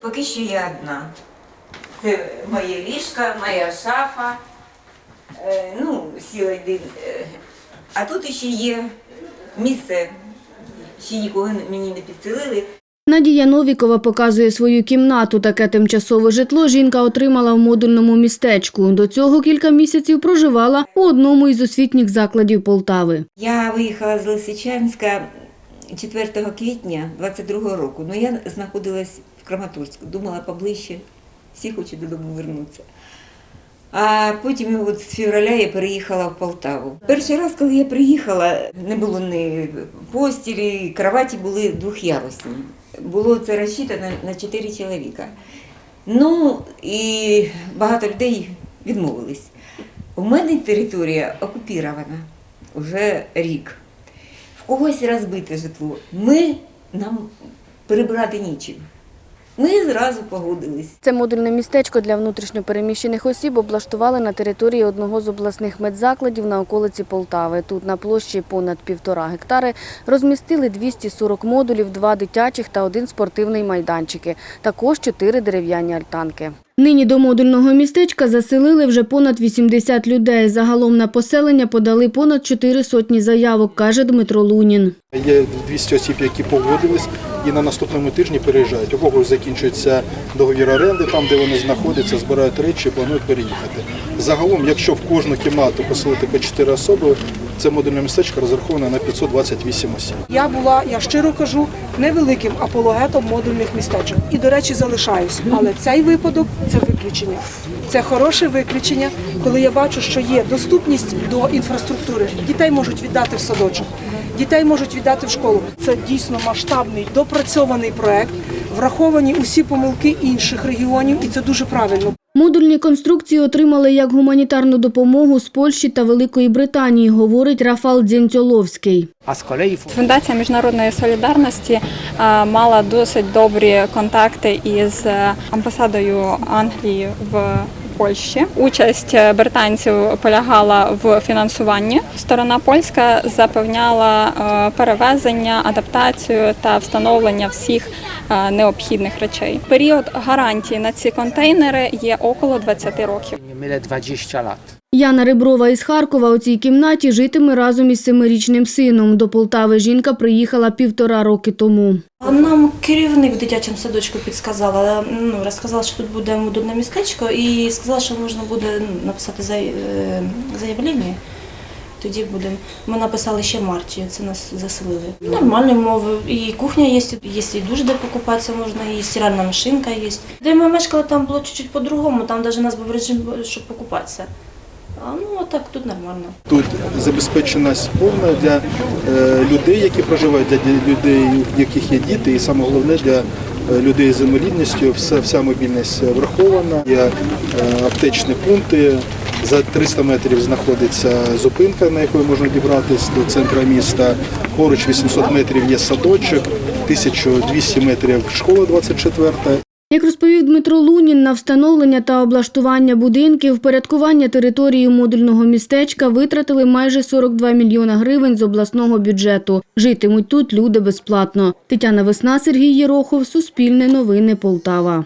Поки що я одна. Це моє ліжко, моя шафа. Е, ну, сіла. Е, а тут ще є місце. Ще нікого мені не підселили. Надія Новікова показує свою кімнату. Таке тимчасове житло жінка отримала в модульному містечку. До цього кілька місяців проживала у одному із освітніх закладів Полтави. Я виїхала з Лисичанська 4 квітня 22 року. Ну я знаходилась в Краматорську, думала поближче, всі хочуть додому вернутися. А потім от з февраля я переїхала в Полтаву. Перший раз, коли я приїхала, не було ні постілі, кроваті були двох'ярусні. Було це розчитано на 4 чоловіка. Ну і багато людей відмовились. У мене територія окупірована вже рік. Когось розбите житло. Ми нам перебрати нічим. Ми зразу погодились. Це модульне містечко для внутрішньопереміщених осіб облаштували на території одного з обласних медзакладів на околиці Полтави. Тут на площі понад півтора гектари розмістили 240 модулів, два дитячих та один спортивний майданчики. Також чотири дерев'яні альтанки. Нині до модульного містечка заселили вже понад 80 людей. Загалом на поселення подали понад чотири сотні заявок, каже Дмитро Лунін. Є 200 осіб, які погодились і на наступному тижні переїжджають. У когось закінчується договір оренди, там де вони знаходяться, збирають речі, планують переїхати. Загалом, якщо в кожну кімнату поселити по 4 особи, це модульне містечко розраховане на 528 осіб. Я була, я щиро кажу, невеликим апологетом модульних містечок. І, до речі, залишаюсь. Але цей випадок це виключення. Це хороше виключення, коли я бачу, що є доступність до інфраструктури. Дітей можуть віддати в садочок, дітей можуть віддати в школу. Це дійсно масштабний допрацьований проект. Враховані усі помилки інших регіонів, і це дуже правильно. Модульні конструкції отримали як гуманітарну допомогу з Польщі та Великої Британії, говорить Рафал з Фундація міжнародної солідарності е, мала досить добрі контакти із е, амбасадою Англії в Польщі. Участь е, британців полягала в фінансуванні. Сторона польська запевняла е, перевезення, адаптацію та встановлення всіх е, необхідних речей. Період гарантії на ці контейнери є около 20 років. Міле mylę 20 lat. Яна Риброва із Харкова у цій кімнаті житиме разом із семирічним сином. До Полтави жінка приїхала півтора роки тому. Нам керівник в дитячому садочку підсказала, ну, розказала, що тут буде модульне містечко, і сказала, що можна буде ну, написати е, заявлення. Тоді будемо. Ми написали ще марті, це нас заселили. Нормальні умови. І кухня є, є і душ, де покупатися можна, і стиральна машинка є. Де ми мешкали, там було чуть-чуть по-другому, там навіть у нас був режим, щоб покупатися. А ну так тут нормально. Тут забезпеченість повна для е, людей, які проживають, для людей, в яких є діти, і саме головне для е, людей з інвалідністю. Вся, вся мобільність врахована. Є е, аптечні пункти. За 300 метрів знаходиться зупинка, на якої можна дібратися до центру міста. Поруч 800 метрів є садочок, 1200 метрів школа 24. Як розповів Дмитро Лунін, на встановлення та облаштування будинків, впорядкування території модульного містечка витратили майже 42 мільйона гривень з обласного бюджету. Житимуть тут люди безплатно. Тетяна Весна, Сергій Єрохов, Суспільне новини Полтава.